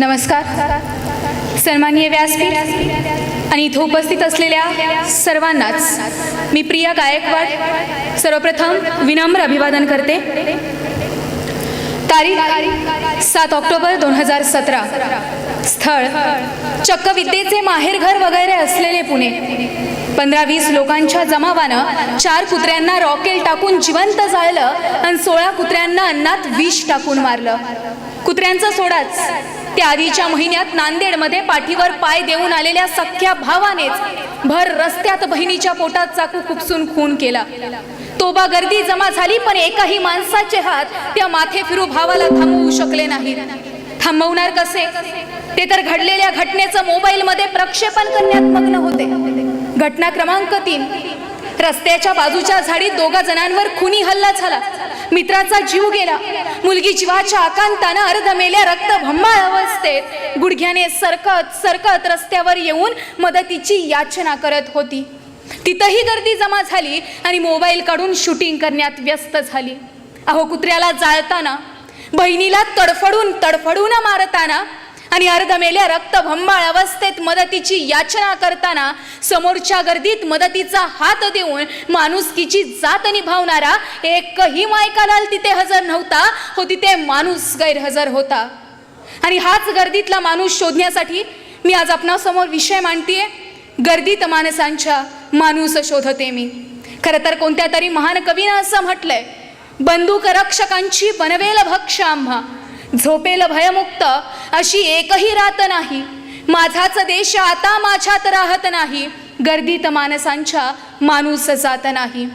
नमस्कार. सन्माननीय व्यासपीठ आणि इथं उपस्थित असलेल्या सर्वांनाच मी प्रिया गायकवाड सर्वप्रथम विनम्र अभिवादन करते. तारीख सात ऑक्टोबर दोन हजार सतरा. स्थळ चक्क विद्येचे माहेरघर वगैरे असलेले पुणे. पंधरा वीस लोकांच्या जमावानं चार कुत्र्यांना रॉकेल टाकून जिवंत जाळलं आणि सोळा कुत्र्यांना अन्नात विष टाकून मारलं. कुत्र्यांचा सोडाच. त्या आधीच्या महिन्यात नांदेडमध्ये पाठीवर पाय देऊन आलेल्या सख्या भावानेच भर रस्त्यात बहिणीच्या पोटात चाकू खुपसून खून केला. तोबा गर्दी जमा झाली पण एकाही माणसाचे हात त्या माथे फिरू भावाला थांबवू शकले नाहीत. थांबवणार कसे? ते तर घडलेल्या घटनेचं मोबाईल मध्ये प्रक्षेपण करण्यात मग्न होते. घटना क्रमांक तीन. रस्त्याच्या बाजूच्या झाडीत दोघा जणांवर खुनी हल्ला झाला. मित्राचा जीव गेला. मुलगी जीवाच्या आकांतानं अर्धमेल्या रक्त भंबाळ अवस्थेत गुडघ्याने सरकत सरकत रस्त्यावर येऊन मदतीची याचना करत होती. तिथंही गर्दी जमा झाली आणि मोबाईल काढून शूटिंग करण्यात व्यस्त झाली. अहो कुत्र्याला जाळताना बहिणीला तडफडून तडफडून मारताना आणि अर्धमेल्या रक्तभंबाळ अवस्थेत मदतीची याचना करताना समोरच्या गर्दीत मदतीचा हात देऊन माणुसकीची जात निभावणारा एकही मायकालाल तिथे हजर नव्हता हो तिथे माणूस गैरहजर होता. आणि हाच गर्दीतला माणूस शोधण्यासाठी मी आज आपणासमोर विषय मांडतीये. गर्दीत माणसांच्या माणूस शोधते मी. खरं तर कोणत्या तरी महान कवीनं असं म्हटलंय बंदूक रक्षकांची बनवेल भक्ष आम्हा झोपेल भयमुक्त अशी एकही रात नाही. माझाच देश आता माझ्यात राहत नाही. गर्दीत माणसांच्या माणूस जात नाही.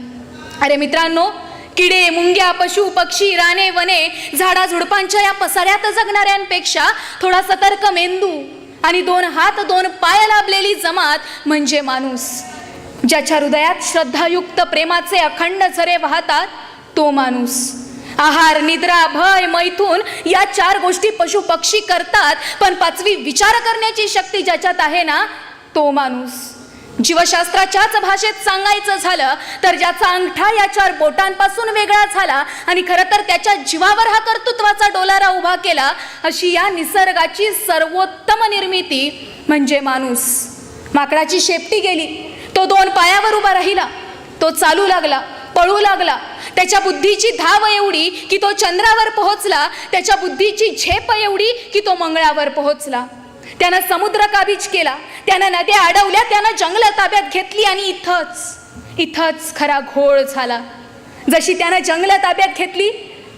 अरे मित्रांनो किडे मुंग्या पशु पक्षी राणे वने झाडा झुडपांच्या या पसाऱ्यात जगणाऱ्यांपेक्षा थोडा सतर्क मेंदू आणि दोन हात दोन पाय लाभलेली जमात म्हणजे माणूस. ज्याच्या हृदयात श्रद्धायुक्त प्रेमाचे अखंड झरे वाहतात तो माणूस. आहार निद्रा भय मैथून या चार गोष्टी पशु पक्षी करतात. पण पाचवी विचार करण्याची शक्ती ज्याच्यात आहे ना तो माणूस. जीवशास्त्राच्याच भाषेत सांगायचं झालं तर ज्याचा अंगठा या चार बोटांपासून वेगळा झाला आणि खरं तर त्याच्या जीवावर हा कर्तृत्वाचा डोलारा उभा केला अशी या निसर्गाची सर्वोत्तम निर्मिती म्हणजे माणूस. माकडाची शेपटी गेली. तो दोन पायावर उभा राहिला. तो चालू लागला. पळू लागला. त्याच्या बुद्धीची धाव एवढी की तो चंद्रावर पोहोचला त्याच्या बुद्धीची झेप एवढी की तो मंगळावर पोहोचला. त्यानं समुद्र काबीज केला त्यानं नद्या अडवल्या त्यानं जंगलं ताब्यात घेतली आणि इथंच इथंच खरा घोळ झाला. जशी त्यानं जंगलं ताब्यात घेतली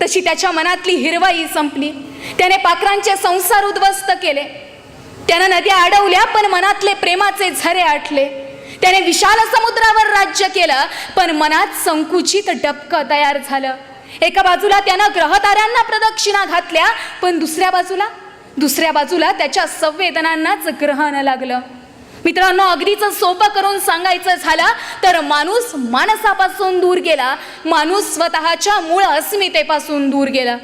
तशी त्याच्या मनातली हिरवाई संपली. त्याने पाखरांचे संसार उद्ध्वस्त केले. त्यानं नद्या अडवल्या पण मनातले प्रेमाचे झरे आटले. त्याने विशाल समुद्रावर राज्य केलं पण मनात संकुचित डबकं तयार झालं. एका बाजूला त्यानं ग्रहताऱ्यांना प्रदक्षिणा घातल्या पण दुसऱ्या बाजूला दुसऱ्या बाजूला त्याच्या संवेदनांनाच ग्रहण लागलं. मित्रांनो अगदीच सोपं करून सांगायचं झालं तर माणूस माणसापासून दूर गेला. माणूस स्वतःच्या मूळ अस्मितेपासून दूर गेला.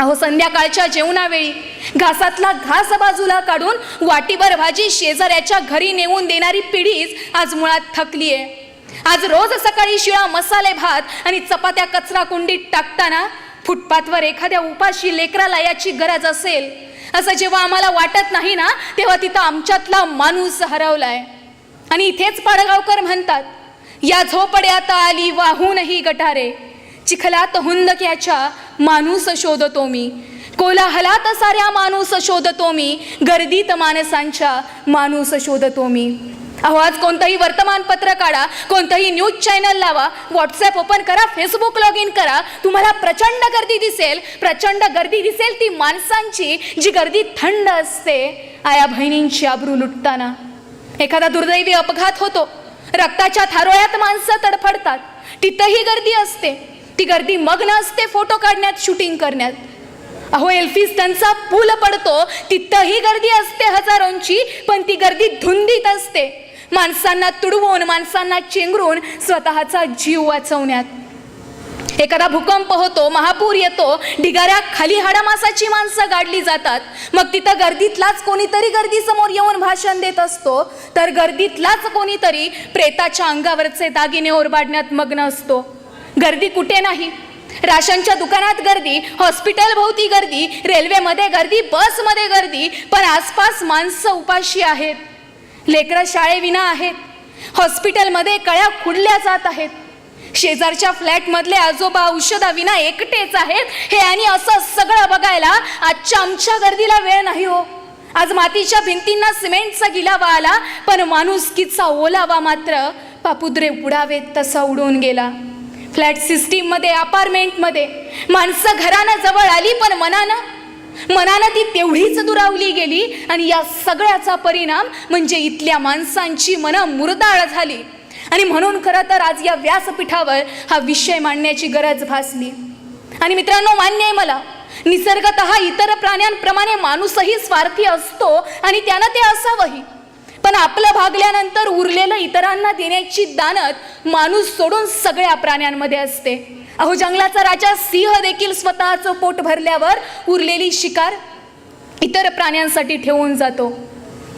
अहो संध्याकाळच्या जेवणावेळी घासातला घास बाजूला काढून वाटीभर भाजी शेजाऱ्याच्या घरी नेऊन देणारी पिढीच आज मुळात थकली आहे आज रोज सकाळी शिळा मसाले भात आणि चपात्या कचरा कुंडीत टाकताना फुटपाथवर एखाद्या उपाशी लेकराला याची गरज असेल. असं जेव्हा आम्हाला वाटत नाही ना तेव्हा तिथं आमच्यातला माणूस हरवलाय. आणि इथेच पाडगावकर म्हणतात या झोपड्यात आली वाहूनही गटारे. चिखलात हुंदक्याच्या माणूस शोधतो मी. कोलाहलात साऱ्या माणूस शोधतो मी. गर्दीत माणसांच्या माणूस शोधतो मी. अहो आज कोणतंही वर्तमानपत्र काढा कोणतंही न्यूज चॅनल लावा व्हॉट्सॲप ओपन करा फेसबुक लॉग इन करा तुम्हाला प्रचंड गर्दी दिसेल. प्रचंड गर्दी दिसेल ती माणसांची जी गर्दी थंड असते. आया बहिणींची आबरू लुटताना. एखादा दुर्दैवी अपघात होतो. रक्ताच्या थारोळ्यात माणसं तडफडतात. तिथंही गर्दी असते. ती गर्दी मग्न असते फोटो काढण्यात शूटिंग करण्यात. अहो एल्फिस्टनचा पूल पडतो तिथंही गर्दी असते हजारोंची पण ती गर्दी धुंदीत असते. माणसांना तुडवून माणसांना चेंगरून स्वतःचा जीव वाचवण्यात. एखादा भूकंप होतो महापूर येतो ढिगाऱ्या खाली हाडामासाची माणसं गाडली जातात. मग तिथं गर्दीतलाच कोणीतरी गर्दी समोर येऊन भाषण देत असतो. तर गर्दीतलाच कोणीतरी प्रेताच्या अंगावरचे दागिने ओरबाडण्यात मग्न असतो. गर्दी कुठे नाही? राशनच्या दुकानात गर्दी हॉस्पिटल भोवती गर्दी रेल्वेमध्ये गर्दी बसमध्ये गर्दी पण आसपास माणसं उपाशी आहेत. लेकरं शाळेविना आहेत. हॉस्पिटलमध्ये कळ्या खुडल्या जात आहेत. शेजारच्या फ्लॅटमधले आजोबा औषधाविना एकटेच आहेत. हे आणि असं सगळं बघायला आजच्या आमच्या गर्दीला वेळ नाही हो. आज मातीच्या भिंतींना सिमेंटचा गिलावा आला पण माणुसकीचा ओलावा मात्र पापुद्रे उडावेत तसा उडून गेला. फ्लॅट सिस्टीममध्ये अपार्टमेंटमध्ये माणसं घरानं जवळ आली पण मनानं मनानं ती तेवढीच दुरावली गेली आणि या सगळ्याचा परिणाम म्हणजे इथल्या माणसांची मनं मुरदाळ झाली. आणि म्हणून खरं तर आज या व्यासपीठावर हा विषय मांडण्याची गरज भासली. आणि मित्रांनो मान्य आहे मला निसर्गत इतर प्राण्यांप्रमाणे माणूसही स्वार्थी असतो आणि त्यानं ते असावंही. पण आपलं भागल्यानंतर उरलेलं इतरांना देण्याची दानत माणूस सोडून सगळ्या प्राण्यांमध्ये असते. अहो जंगलाचा राजा सिंह देखील स्वतःचं पोट भरल्यावर उरलेली शिकार इतर प्राण्यांसाठी ठेवून जातो.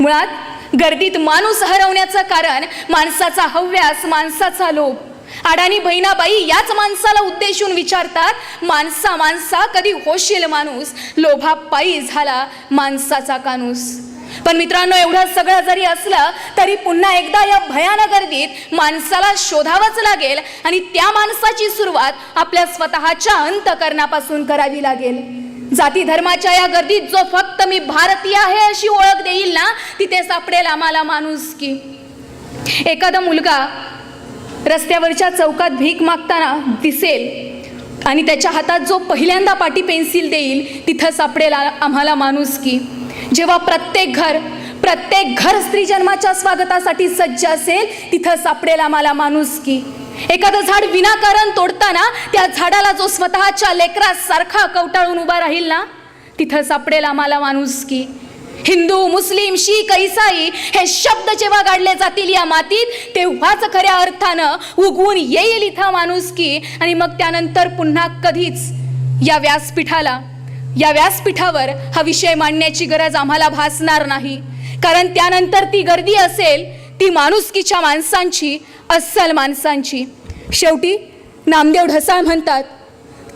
मुळात गर्दीत माणूस हरवण्याचं कारण माणसाचा हव्यास माणसाचा लोभ. अडाणी बहिणाबाई याच माणसाला उद्देशून विचारतात माणसा माणसा कधी होशील माणूस? लोभापायी झाला माणसाचा कानूस. पण मित्रांनो एवढं सगळं जरी असलं तरी पुन्हा एकदा या भयानक गर्दीत माणसाला शोधावंच लागेल आणि त्या माणसाची सुरुवात आपल्या स्वतःच्या अंतकरणापासून करावी लागेल. जाती धर्माच्या या गर्दीत जो फक्त मी भारतीय आहे अशी ओळख देईल ना तिथे सापडेल आम्हाला माणूस की. एखादा मुलगा रस्त्यावरच्या चौकात भीक मागताना दिसेल आणि त्याच्या हातात जो पहिल्यांदा पाटी पेन्सिल देईल तिथं सापडेल आम्हाला माणूस की. जेव्हा प्रत्येक घर प्रत्येक घर स्त्री जन्माच्या स्वागतासाठी सज्ज असेल तिथं सापडेल आम्हाला माणूस की एखादं झाड विनाकारण तोडताना त्या झाडाला जो स्वतःच्या लेकरासारखा कवटाळून उभा राहील ना तिथं सापडेल आम्हाला माणूस की हिंदू मुस्लिम शीख इसाई हे शब्द जेव्हा गाडले जातील या मातीत तेव्हाच खऱ्या अर्थानं उगवून येईल इथं माणूस की आणि मग त्यानंतर पुन्हा कधीच या व्यासपीठाला या व्यासपीठावर हा विषय मांडण्याची गरज आम्हाला भासणार नाही. कारण त्यानंतर ती गर्दी असेल ती माणुसकीच्या माणसांची अस्सल माणसांची. शेवटी नामदेव ढसाळ म्हणतात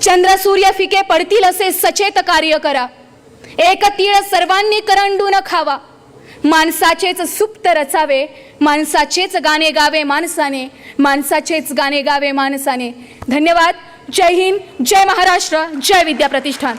चंद्र सूर्य फिके पडतील असे सचेत कार्य करा. एक तीळ सर्वांनी करंडून खावा. माणसाचेच सुप्त रचावे माणसाचेच गाणे गावे माणसाने माणसाचेच गाणे गावे माणसाने. धन्यवाद. जय हिंद. जय महाराष्ट्र. जय विद्या प्रतिष्ठान